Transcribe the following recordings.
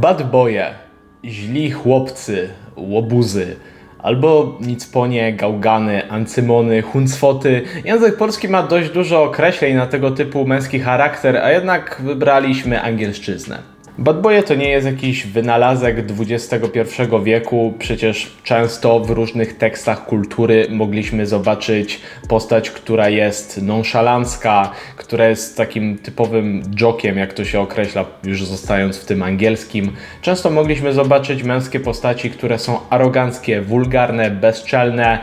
Bad boye, źli chłopcy, łobuzy, albo nic po nie, gałgany, ancymony, huncwoty. Język polski ma dość dużo określeń na tego typu męski charakter, a jednak wybraliśmy angielszczyznę. Bad boye to nie jest jakiś wynalazek XXI wieku, przecież często w różnych tekstach kultury mogliśmy zobaczyć postać, która jest nonszalancka, która jest takim typowym jokiem, jak to się określa, już zostając w tym angielskim. Często mogliśmy zobaczyć męskie postaci, które są aroganckie, wulgarne, bezczelne,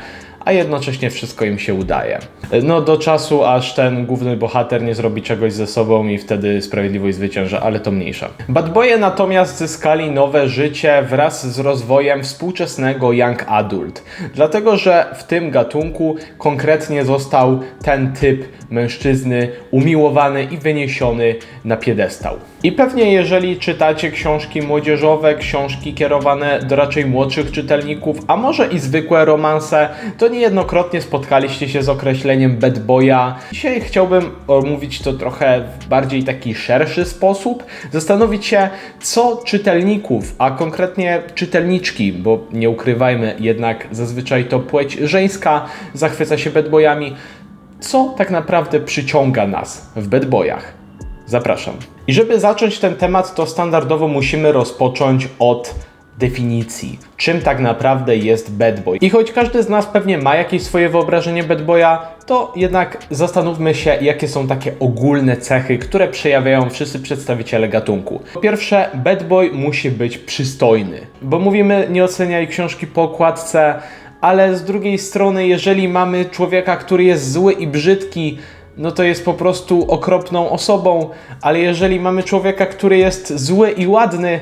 a jednocześnie wszystko im się udaje. No do czasu, aż ten główny bohater nie zrobi czegoś ze sobą i wtedy sprawiedliwość zwycięża, ale to mniejsza. Bad Boye natomiast zyskali nowe życie wraz z rozwojem współczesnego young adult, dlatego że w tym gatunku konkretnie został ten typ mężczyzny umiłowany i wyniesiony na piedestał. I pewnie jeżeli czytacie książki młodzieżowe, książki kierowane do raczej młodszych czytelników, a może i zwykłe romanse, to niejednokrotnie spotkaliście się z określeniem bad boya. Dzisiaj chciałbym omówić to trochę w bardziej taki szerszy sposób, zastanowić się, co czytelników, a konkretnie czytelniczki, bo nie ukrywajmy, jednak zazwyczaj to płeć żeńska zachwyca się bad boyami, co tak naprawdę przyciąga nas w bad boyach. Zapraszam. I żeby zacząć ten temat, to standardowo musimy rozpocząć od definicji. Czym tak naprawdę jest bad boy? I choć każdy z nas pewnie ma jakieś swoje wyobrażenie bad boya, to jednak zastanówmy się, jakie są takie ogólne cechy, które przejawiają wszyscy przedstawiciele gatunku. Po pierwsze, bad boy musi być przystojny, bo mówimy nie oceniaj książki po okładce, ale z drugiej strony, jeżeli mamy człowieka, który jest zły i brzydki, no to jest po prostu okropną osobą, ale jeżeli mamy człowieka, który jest zły i ładny,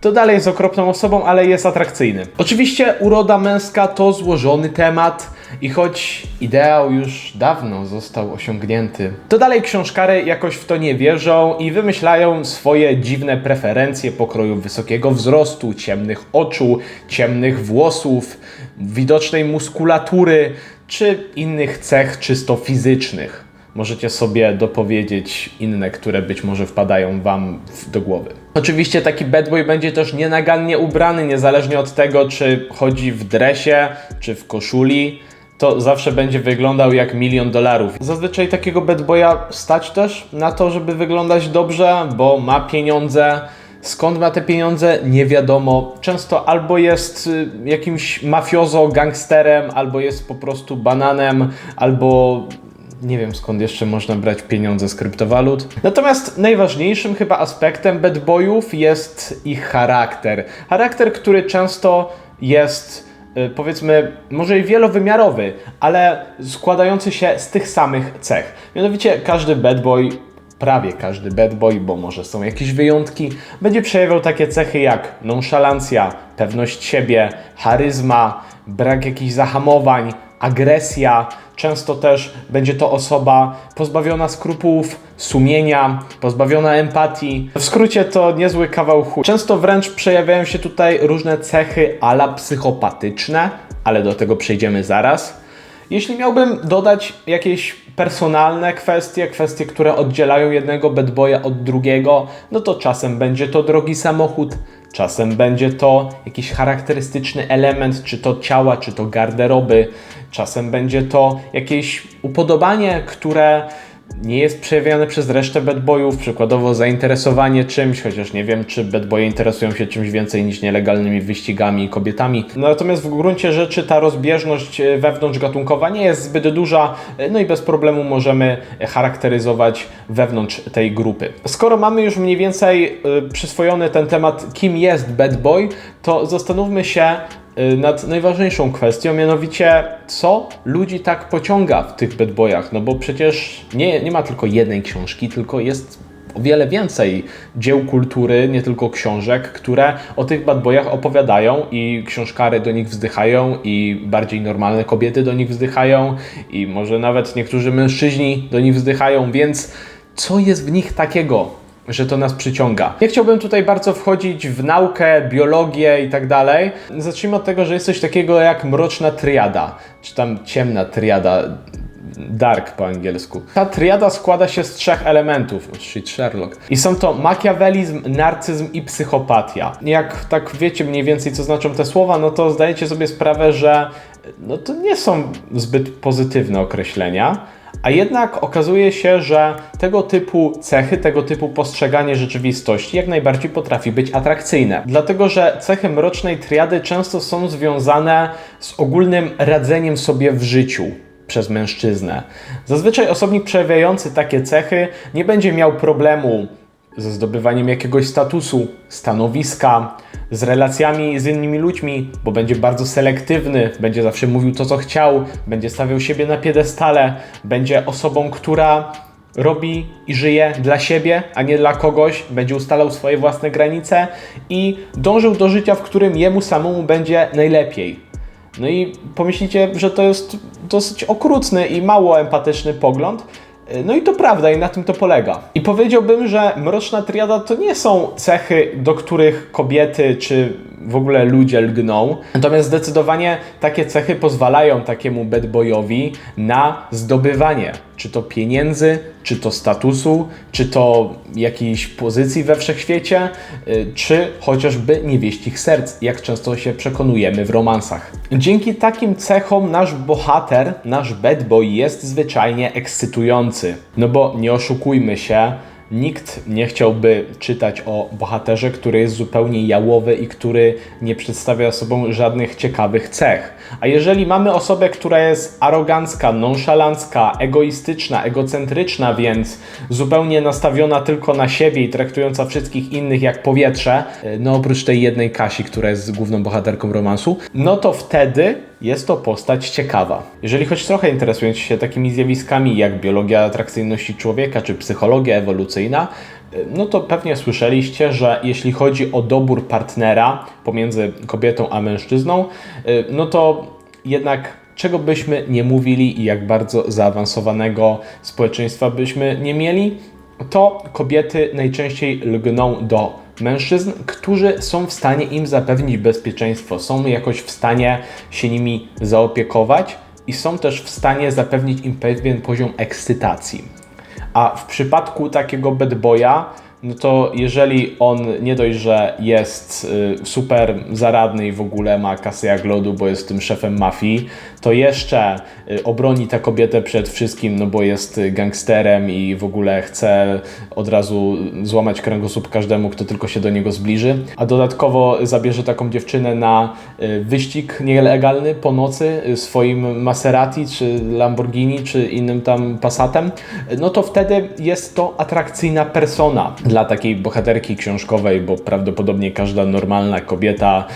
to dalej jest okropną osobą, ale jest atrakcyjny. Oczywiście uroda męska to złożony temat i choć ideał już dawno został osiągnięty, to dalej książkary jakoś w to nie wierzą i wymyślają swoje dziwne preferencje pokroju wysokiego wzrostu, ciemnych oczu, ciemnych włosów, widocznej muskulatury czy innych cech czysto fizycznych możecie sobie dopowiedzieć inne, które być może wpadają Wam do głowy. Oczywiście taki bad boy będzie też nienagannie ubrany, niezależnie od tego, czy chodzi w dresie, czy w koszuli. To zawsze będzie wyglądał jak milion dolarów. Zazwyczaj takiego bad boya stać też na to, żeby wyglądać dobrze, bo ma pieniądze. Skąd ma te pieniądze? Nie wiadomo. Często albo jest y, jakimś mafiozo, gangsterem, albo jest po prostu bananem, albo nie wiem skąd jeszcze można brać pieniądze z kryptowalut. Natomiast najważniejszym chyba aspektem bad boyów jest ich charakter. Charakter, który często jest y, powiedzmy może i wielowymiarowy, ale składający się z tych samych cech. Mianowicie każdy bad boy prawie każdy bad boy, bo może są jakieś wyjątki, będzie przejawiał takie cechy jak nonszalancja, pewność siebie, charyzma, brak jakichś zahamowań, agresja. Często też będzie to osoba pozbawiona skrupułów, sumienia, pozbawiona empatii. W skrócie to niezły kawał chuj. Często wręcz przejawiają się tutaj różne cechy ala psychopatyczne, ale do tego przejdziemy zaraz. Jeśli miałbym dodać jakieś personalne kwestie, kwestie, które oddzielają jednego bad boya od drugiego, no to czasem będzie to drogi samochód, czasem będzie to jakiś charakterystyczny element, czy to ciała, czy to garderoby, czasem będzie to jakieś upodobanie, które nie jest przejawiane przez resztę bad boyów, przykładowo zainteresowanie czymś, chociaż nie wiem, czy bad boye interesują się czymś więcej niż nielegalnymi wyścigami i kobietami. Natomiast w gruncie rzeczy ta rozbieżność e, wewnątrzgatunkowa nie jest zbyt duża, e, no i bez problemu możemy charakteryzować wewnątrz tej grupy. Skoro mamy już mniej więcej e, przyswojony ten temat, kim jest bad boy, to zastanówmy się, nad najważniejszą kwestią, mianowicie co ludzi tak pociąga w tych bad boyach, no bo przecież nie, nie ma tylko jednej książki, tylko jest o wiele więcej dzieł kultury, nie tylko książek, które o tych bad boyach opowiadają i książkary do nich wzdychają i bardziej normalne kobiety do nich wzdychają i może nawet niektórzy mężczyźni do nich wzdychają, więc co jest w nich takiego, że to nas przyciąga. Nie chciałbym tutaj bardzo wchodzić w naukę, biologię i tak dalej. Zacznijmy od tego, że jest coś takiego jak mroczna triada, czy tam ciemna triada. dark po angielsku. Ta triada składa się z trzech elementów, czyli Sherlock. I są to makiawelizm, narcyzm i psychopatia. Jak tak wiecie mniej więcej, co znaczą te słowa, no to zdajecie sobie sprawę, że no to nie są zbyt pozytywne określenia. A jednak okazuje się, że tego typu cechy, tego typu postrzeganie rzeczywistości jak najbardziej potrafi być atrakcyjne. Dlatego, że cechy mrocznej triady często są związane z ogólnym radzeniem sobie w życiu przez mężczyznę. Zazwyczaj osobnik przejawiający takie cechy nie będzie miał problemu ze zdobywaniem jakiegoś statusu, stanowiska, z relacjami z innymi ludźmi, bo będzie bardzo selektywny, będzie zawsze mówił to, co chciał, będzie stawiał siebie na piedestale, będzie osobą, która robi i żyje dla siebie, a nie dla kogoś, będzie ustalał swoje własne granice i dążył do życia, w którym jemu samemu będzie najlepiej. No i pomyślicie, że to jest dosyć okrutny i mało empatyczny pogląd, no i to prawda, i na tym to polega. I powiedziałbym, że mroczna triada to nie są cechy, do których kobiety czy w ogóle ludzie lgną. Natomiast zdecydowanie takie cechy pozwalają takiemu bad boyowi na zdobywanie czy to pieniędzy, czy to statusu, czy to jakiejś pozycji we wszechświecie, y, czy chociażby niewieścich serc, jak często się przekonujemy w romansach. Dzięki takim cechom nasz bohater, nasz bad boy jest zwyczajnie ekscytujący. No bo nie oszukujmy się, Nikt nie chciałby czytać o bohaterze, który jest zupełnie jałowy i który nie przedstawia sobą żadnych ciekawych cech. A jeżeli mamy osobę, która jest arogancka, nonszalancka, egoistyczna, egocentryczna, więc zupełnie nastawiona tylko na siebie i traktująca wszystkich innych jak powietrze, no oprócz tej jednej Kasi, która jest główną bohaterką romansu, no to wtedy jest to postać ciekawa. Jeżeli choć trochę interesujecie się takimi zjawiskami jak biologia atrakcyjności człowieka czy psychologia ewolucyjna, no to pewnie słyszeliście, że jeśli chodzi o dobór partnera pomiędzy kobietą a mężczyzną, no to jednak czego byśmy nie mówili i jak bardzo zaawansowanego społeczeństwa byśmy nie mieli, to kobiety najczęściej lgną do mężczyzn, którzy są w stanie im zapewnić bezpieczeństwo, są jakoś w stanie się nimi zaopiekować i są też w stanie zapewnić im pewien poziom ekscytacji. A w przypadku takiego bad boya, no to jeżeli on nie dość, że jest y, super zaradny i w ogóle ma kasę jak lodu, bo jest tym szefem mafii, to jeszcze y, obroni tę kobietę przed wszystkim, no bo jest gangsterem i w ogóle chce od razu złamać kręgosłup każdemu, kto tylko się do niego zbliży. A dodatkowo zabierze taką dziewczynę na y, wyścig nielegalny po nocy swoim Maserati, czy Lamborghini, czy innym tam Passatem, no to wtedy jest to atrakcyjna persona dla takiej bohaterki książkowej, bo prawdopodobnie każda normalna kobieta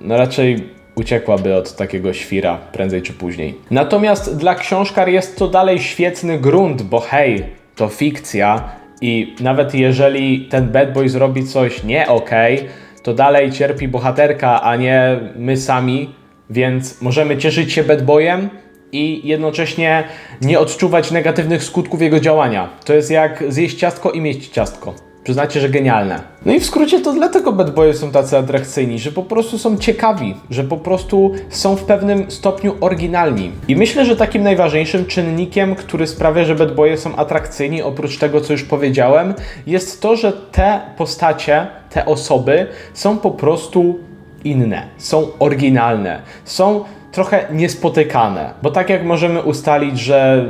no raczej uciekłaby od takiego świra prędzej czy później. Natomiast dla książkar jest to dalej świetny grunt, bo hej, to fikcja i nawet jeżeli ten bad boy zrobi coś nie okej, okay, to dalej cierpi bohaterka, a nie my sami, więc możemy cieszyć się bad boyem i jednocześnie nie odczuwać negatywnych skutków jego działania. To jest jak zjeść ciastko i mieć ciastko. Przyznacie, że genialne. No i w skrócie to dlatego bad boys są tacy atrakcyjni, że po prostu są ciekawi, że po prostu są w pewnym stopniu oryginalni. I myślę, że takim najważniejszym czynnikiem, który sprawia, że bad boys są atrakcyjni, oprócz tego, co już powiedziałem, jest to, że te postacie, te osoby są po prostu inne, są oryginalne, są trochę niespotykane. Bo tak jak możemy ustalić, że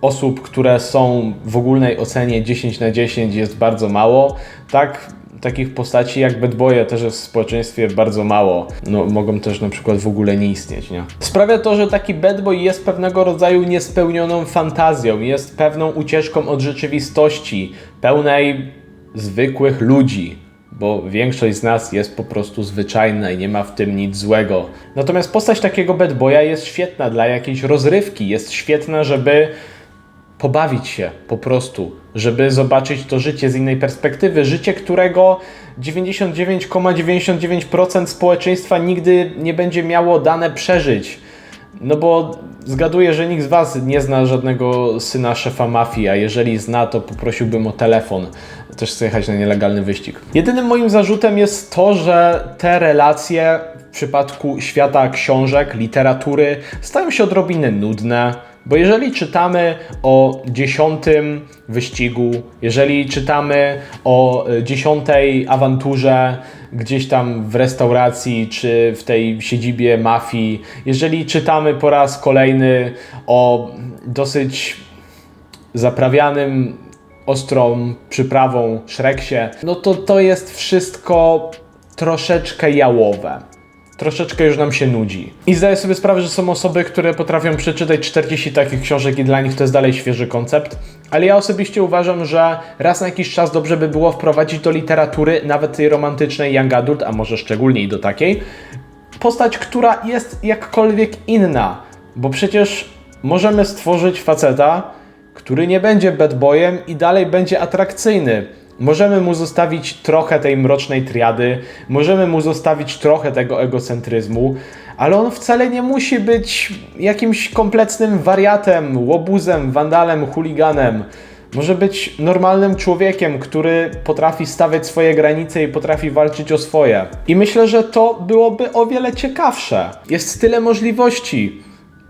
osób, które są w ogólnej ocenie 10 na 10 jest bardzo mało, tak takich postaci jak bad też jest w społeczeństwie bardzo mało. No, mogą też na przykład w ogóle nie istnieć, nie? Sprawia to, że taki bad boy jest pewnego rodzaju niespełnioną fantazją, jest pewną ucieczką od rzeczywistości, pełnej zwykłych ludzi bo większość z nas jest po prostu zwyczajna i nie ma w tym nic złego. Natomiast postać takiego bad boya jest świetna dla jakiejś rozrywki, jest świetna, żeby pobawić się po prostu, żeby zobaczyć to życie z innej perspektywy. Życie, którego 99,99% ,99 społeczeństwa nigdy nie będzie miało dane przeżyć. No bo zgaduję, że nikt z Was nie zna żadnego syna szefa mafii, a jeżeli zna, to poprosiłbym o telefon. Też chcę jechać na nielegalny wyścig. Jedynym moim zarzutem jest to, że te relacje w przypadku świata książek, literatury stają się odrobinę nudne Bo jeżeli czytamy o dziesiątym wyścigu, jeżeli czytamy o y, dziesiątej awanturze gdzieś tam w restauracji czy w tej siedzibie mafii, jeżeli czytamy po raz kolejny o dosyć zaprawianym ostrą przyprawą Shreksie, no to to jest wszystko troszeczkę jałowe. Troszeczkę już nam się nudzi. I zdaję sobie sprawę, że są osoby, które potrafią przeczytać 40 takich książek i dla nich to jest dalej świeży koncept. Ale ja osobiście uważam, że raz na jakiś czas dobrze by było wprowadzić do literatury, nawet tej romantycznej young adult, a może szczególnie i do takiej, postać, która jest jakkolwiek inna. Bo przecież możemy stworzyć faceta, który nie będzie bad boyem i dalej będzie atrakcyjny. Możemy mu zostawić trochę tej mrocznej triady, możemy mu zostawić trochę tego egocentryzmu, ale on wcale nie musi być jakimś kompletnym wariatem, łobuzem, wandalem, chuliganem. Może być normalnym człowiekiem, który potrafi stawiać swoje granice i potrafi walczyć o swoje. I myślę, że to byłoby o wiele ciekawsze. Jest tyle możliwości.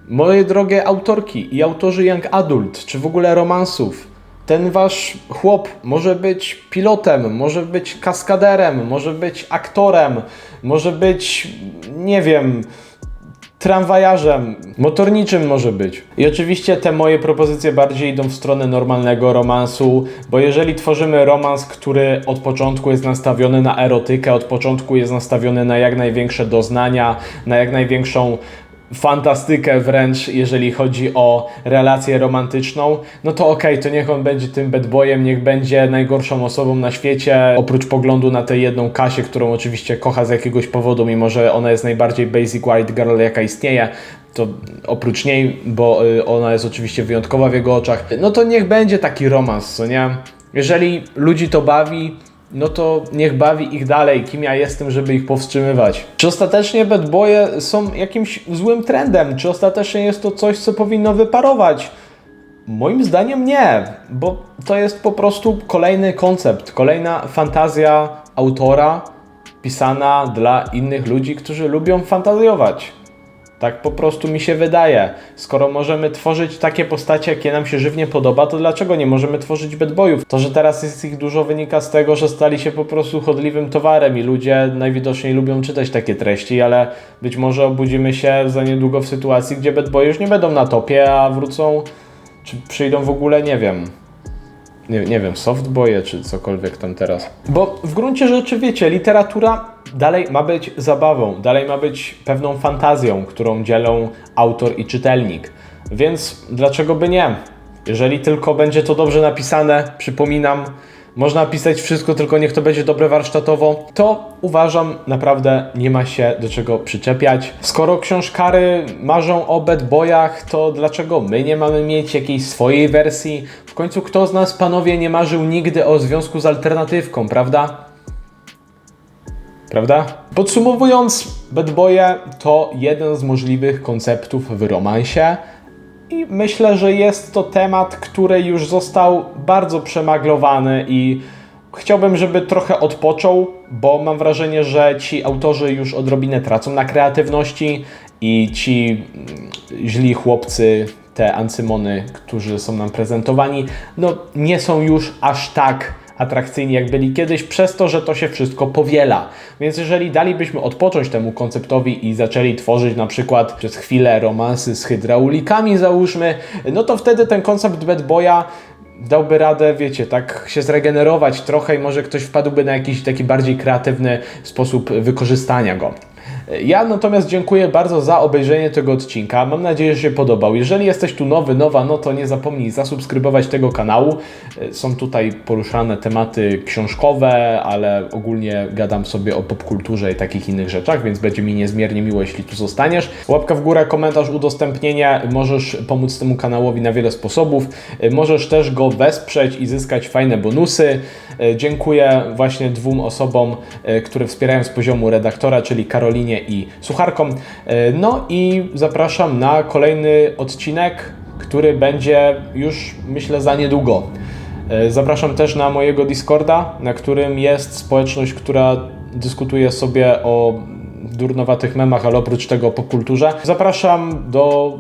Moje drogie autorki i autorzy Young Adult, czy w ogóle romansów, ten wasz chłop może być pilotem, może być kaskaderem, może być aktorem, może być, nie wiem, tramwajarzem, motorniczym może być. I oczywiście te moje propozycje bardziej idą w stronę normalnego romansu, bo jeżeli tworzymy romans, który od początku jest nastawiony na erotykę, od początku jest nastawiony na jak największe doznania, na jak największą fantastykę wręcz, jeżeli chodzi o relację romantyczną, no to okej, to niech on będzie tym bad boyem, niech będzie najgorszą osobą na świecie, oprócz poglądu na tę jedną Kasię, którą oczywiście kocha z jakiegoś powodu, mimo że ona jest najbardziej basic white girl, jaka istnieje, to oprócz niej, bo y, ona jest oczywiście wyjątkowa w jego oczach, no to niech będzie taki romans, co nie? Jeżeli ludzi to bawi, no to niech bawi ich dalej, kim ja jestem, żeby ich powstrzymywać. Czy ostatecznie bad boye są jakimś złym trendem? Czy ostatecznie jest to coś, co powinno wyparować? Moim zdaniem nie, bo to jest po prostu kolejny koncept, kolejna fantazja autora pisana dla innych ludzi, którzy lubią fantazjować. Tak po prostu mi się wydaje. Skoro możemy tworzyć takie postacie, jakie nam się żywnie podoba, to dlaczego nie możemy tworzyć bad boyów? To, że teraz jest ich dużo wynika z tego, że stali się po prostu chodliwym towarem i ludzie najwidoczniej lubią czytać takie treści, ale być może obudzimy się za niedługo w sytuacji, gdzie bad boy już nie będą na topie, a wrócą, czy przyjdą w ogóle, nie wiem, nie, nie wiem, softboye czy cokolwiek tam teraz. Bo w gruncie rzeczy, wiecie, literatura dalej ma być zabawą, dalej ma być pewną fantazją, którą dzielą autor i czytelnik. Więc dlaczego by nie? Jeżeli tylko będzie to dobrze napisane, przypominam, można pisać wszystko, tylko niech to będzie dobre warsztatowo, to uważam naprawdę nie ma się do czego przyczepiać. Skoro książkary marzą o bad boyach, to dlaczego my nie mamy mieć jakiejś swojej wersji? W końcu kto z nas, panowie, nie marzył nigdy o związku z alternatywką, prawda? Prawda? Podsumowując, bad boye to jeden z możliwych konceptów w romansie. I myślę, że jest to temat, który już został bardzo przemaglowany i chciałbym, żeby trochę odpoczął, bo mam wrażenie, że ci autorzy już odrobinę tracą na kreatywności i ci mm, źli chłopcy, te ancymony, którzy są nam prezentowani, no nie są już aż tak atrakcyjni jak byli kiedyś, przez to, że to się wszystko powiela. Więc jeżeli dalibyśmy odpocząć temu konceptowi i zaczęli tworzyć na przykład przez chwilę romansy z hydraulikami, załóżmy, no to wtedy ten koncept bad boya dałby radę, wiecie, tak się zregenerować trochę i może ktoś wpadłby na jakiś taki bardziej kreatywny sposób wykorzystania go. Ja natomiast dziękuję bardzo za obejrzenie tego odcinka. Mam nadzieję, że się podobał. Jeżeli jesteś tu nowy, nowa, no to nie zapomnij zasubskrybować tego kanału. Są tutaj poruszane tematy książkowe, ale ogólnie gadam sobie o popkulturze i takich innych rzeczach, więc będzie mi niezmiernie miło, jeśli tu zostaniesz. Łapka w górę, komentarz, udostępnienie. Możesz pomóc temu kanałowi na wiele sposobów. Możesz też go wesprzeć i zyskać fajne bonusy. Dziękuję właśnie dwóm osobom, które wspierają z poziomu redaktora, czyli Karolinie i Sucharkom. No i zapraszam na kolejny odcinek, który będzie już myślę za niedługo. Zapraszam też na mojego Discorda, na którym jest społeczność, która dyskutuje sobie o durnowatych memach, ale oprócz tego o popkulturze. Zapraszam do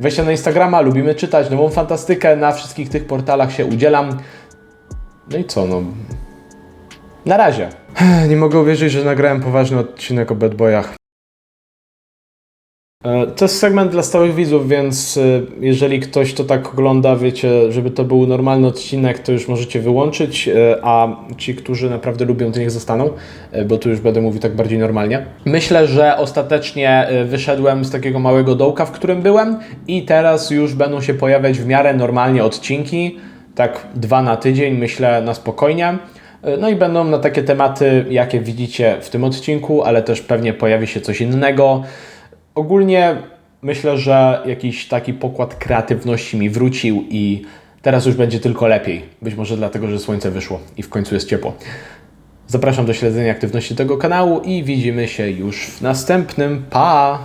Weźcie na Instagrama, lubimy czytać nową fantastykę, na wszystkich tych portalach się udzielam. No i co, no. Na razie. Nie mogę uwierzyć, że nagrałem poważny odcinek o Bad Boyach. E, To jest segment dla stałych widzów, więc e, jeżeli ktoś to tak ogląda, wiecie, żeby to był normalny odcinek, to już możecie wyłączyć, e, a ci, którzy naprawdę lubią, to niech zostaną, bo tu już będę mówił tak bardziej normalnie. Myślę, że ostatecznie wyszedłem z takiego małego dołka, w którym byłem i teraz już będą się pojawiać w miarę normalnie odcinki, tak dwa na tydzień, myślę, na spokojnie. E, No i będą na takie tematy, jakie widzicie w tym odcinku, ale też pewnie pojawi się coś innego. Ogólnie myślę, że jakiś taki pokład kreatywności mi wrócił i teraz już będzie tylko lepiej. Być może dlatego, że słońce wyszło i w końcu jest ciepło. Zapraszam do śledzenia aktywności tego kanału i widzimy się już w następnym. Pa!